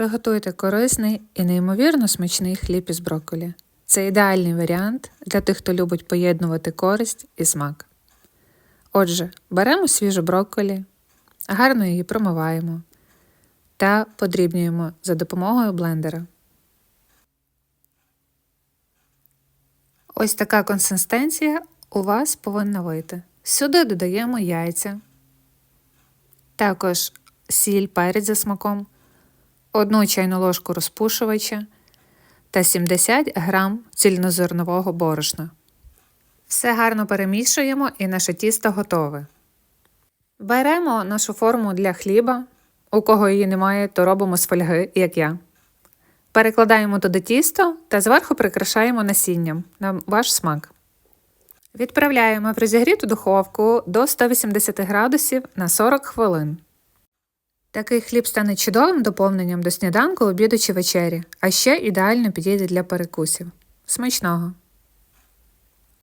Приготуйте корисний і неймовірно смачний хліб із брокколі. Це ідеальний варіант для тих, хто любить поєднувати користь і смак. Отже, беремо свіжу брокколі, гарно її промиваємо та подрібнюємо за допомогою блендера. Ось така консистенція у вас повинна вийти. Сюди додаємо яйця, також сіль, перець за смаком, одну чайну ложку розпушувача та 70 грам цільнозернового борошна. Все гарно перемішуємо і наше тісто готове. Беремо нашу форму для хліба. У кого її немає, то робимо з фольги, як я. Перекладаємо туди тісто та зверху прикрашаємо насінням на ваш смак. Відправляємо в розігріту духовку до 180 градусів на 40 хвилин. Такий хліб стане чудовим доповненням до сніданку, обіду чи вечері, а ще ідеально підійде для перекусів. Смачного!